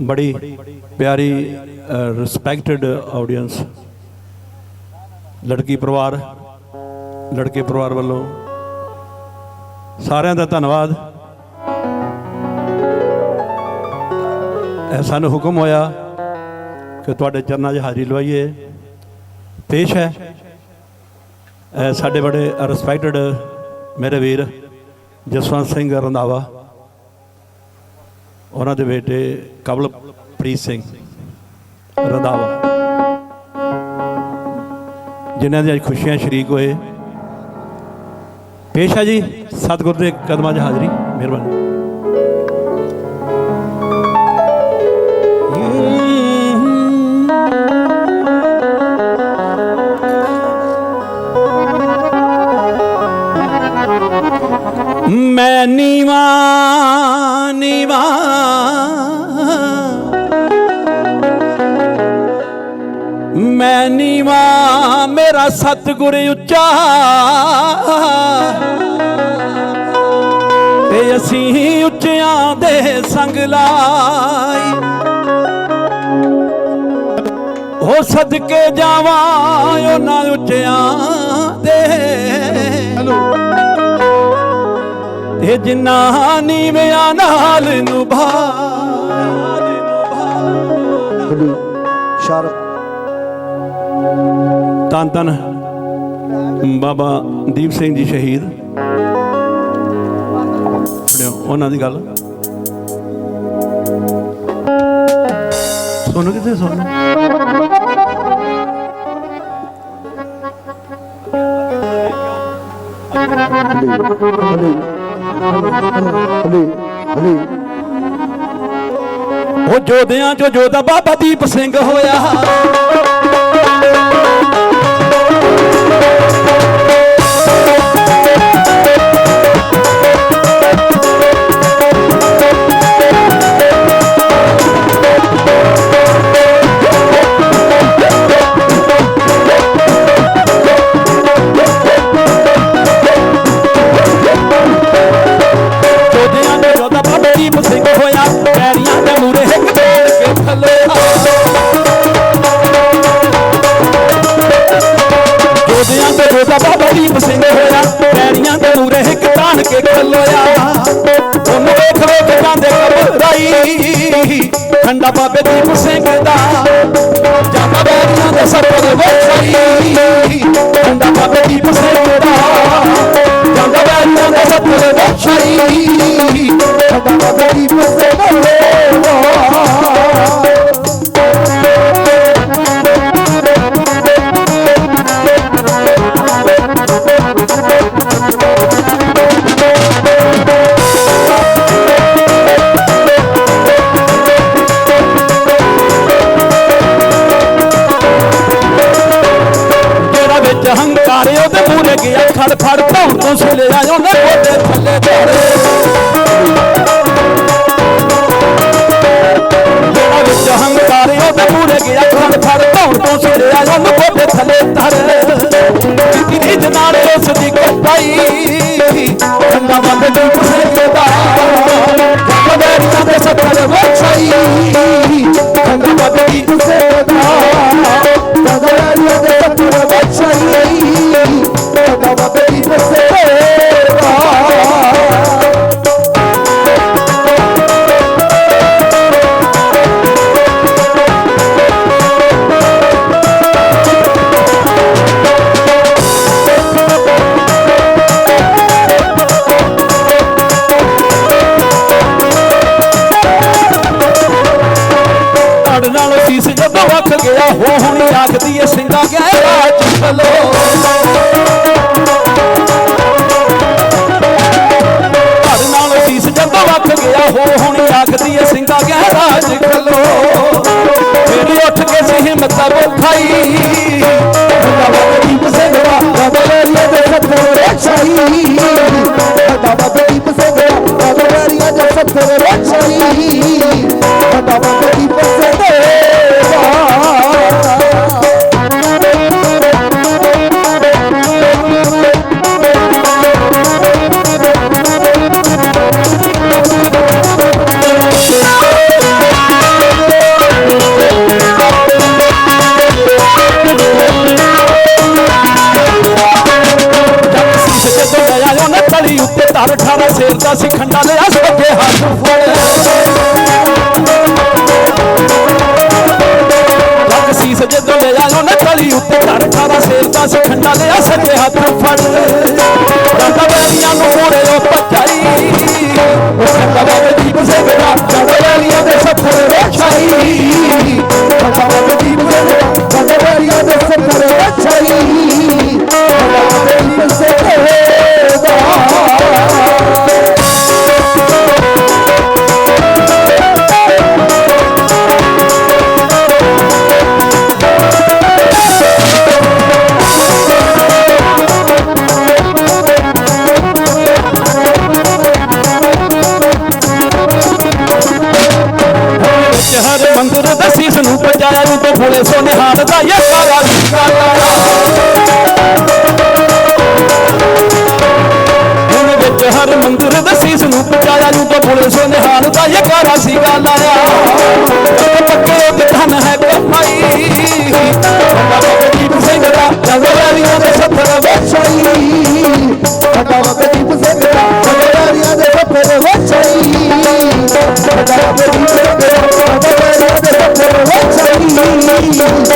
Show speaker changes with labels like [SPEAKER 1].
[SPEAKER 1] ਬੜੀ ਪਿਆਰੀ respected audience ਲੜਕੀ ਪਰਿਵਾਰ, ਲੜਕੇ ਪਰਿਵਾਰ ਵੱਲੋਂ ਸਾਰਿਆਂ ਦਾ ਧੰਨਵਾਦ। ਇਹ ਸਾਨੂੰ ਹੁਕਮ ਹੋਇਆ ਕਿ ਤੁਹਾਡੇ ਚਰਨਾਂ 'ਚ ਹਾਜ਼ਰੀ ਲਵਾਈਏ। ਪੇਸ਼ ਹੈ। ਇਹ ਸਾਡੇ ਬੜੇ ਰਿਸਪੈਕਟਡ ਮੇਰੇ ਵੀਰ ਜਸਵੰਤ ਸਿੰਘ ਰੰਧਾਵਾ। ਉਹਨਾਂ ਦੇ ਬੇਟੇ ਕਵਲਪ੍ਰੀਤ ਸਿੰਘ ਰੰਧਾਵਾ। ਜਿਨ੍ਹਾਂ ਦੀਆਂ ਅੱਜ ਖੁਸ਼ੀਆਂ ਸ਼ਰੀਕ ਹੋਏ। ਪੇਸ਼ ਹੈ ਜੀ ਸਤਿਗੁਰ ਦੇ ਕਦਮਾਂ 'ਚ ਹਾਜ਼ਰੀ। ਮਿਹਰਬਾਨੀ। ਮੇਰਾ ਸਤਿਗੁਰ ਉੱਚਾ। ਤੇ ਅਸੀਂ ਉੱਚਿਆਂ ਦੇ ਸੰਗ ਲਾਈ। ਹੋ ਸਦਕੇ ਜਾਵਾਂ ਉਹਨਾਂ ਉੱਚਿਆਂ ਦੇ। ਤੇ ਜਿਨ੍ਹਾਂ ਨੀਵਿਆਂ ਨਾਲ ਨਿਭਾ।
[SPEAKER 2] ਖੜੀ ਸ਼ਰਪ
[SPEAKER 1] ਤਨ ਬਾਬਾ ਦੀਪ ਸਿੰਘ ਜੀ ਸ਼ਹੀਦ। ਉਹਨਾਂ ਦੀ ਗੱਲ। ਸੁਣੋ ਕਿਤੇ ਸੁਣੋ ਉਹ ਜੋਧਿਆਂ ਚੋਂ ਜੋਧਾ ਬਾਬਾ ਦੀਪ ਸਿੰਘ ਹੋਇਆ। ਉਹਨੂੰ ਵੇਖ ਵੇਖ ਜਾਂਦੇ ਘਬਰਾਈ ਖੰਡਾ ਬਾਬੇ ਦੀਪ ਸਿੰਘ ਦਾ ਜਾਂਦਾ ਬੈਰੀਆਂ ਦੇ ਸੱਪਰ ਵੇਖਾਈ ਖੰਡਾ ਬਾਬੇ ਦੀਪ ਸਿੰਘ ਦਾ ਜਾਂਦਾ ਬੈਰੀਆਂ ਦੇ ਸੱਪਰ ਵੇਖਾਈ
[SPEAKER 2] ਖੜਾ ਬਾਬਾ ਦੀ ਪਸੇ
[SPEAKER 1] ਮੂਰੇ ਫੜ ਧੌਣ ਤੋਂ ਸੁਲਿਆ ਉਹਨੇ ਉਹਦੇ ਥੱਲੇ love. ਉਹਨੇ ਤਲੀ ਉੱਤੇ ਧਰ ਖਾਵਾ ਸੇਲਦਾ ਸੀ ਖੰਡਾ ਲਿਆ ਸੱਜੇ ਹੱਥ ਫੜ। ਰੰਗਾ ਵੈਰੀਆਂ ਨੂੰ ਮੋੜੇ ਉਹ ਪਜਾਇਆ ਨੂੰ ਤੇ ਸੋਨੇ ਹਾਲ ਦਾ ਇਹ ਸੀਗਾ ਹੁਣ ਵਿੱਚ ਹਰ ਮੰਦਰ ਦਾ ਨੂੰ ਪਜਾਇਆ ਨੂੰ ਤੇ ਭੋਲੇ ਸੋਨੇ ਹਾਲ ਦਾ ਇਹ ਕਾਰਾ ਸੀਗਾ ਲਾਇਆ। ਤੇ ਪੱਕੇ ਉਹ ਹੈ ਕਮਾਈ ਬਾਬਾ ਦੀਪ ਸਿੰਘ ਦਾ ਨਜ਼ਰਿਆਂ ਦੇ ਸੱਥਰ ਵਿੱਚ
[SPEAKER 2] ਵਛਾਈ ਖੰਡਾ ਸਿੰਘ ਦਾ ਖੰਡਾ ਦੇ ਸੱਤਰ ਵਛਾਈ ਖੰਡਾ ਬਾਬੇ ਦੀਪ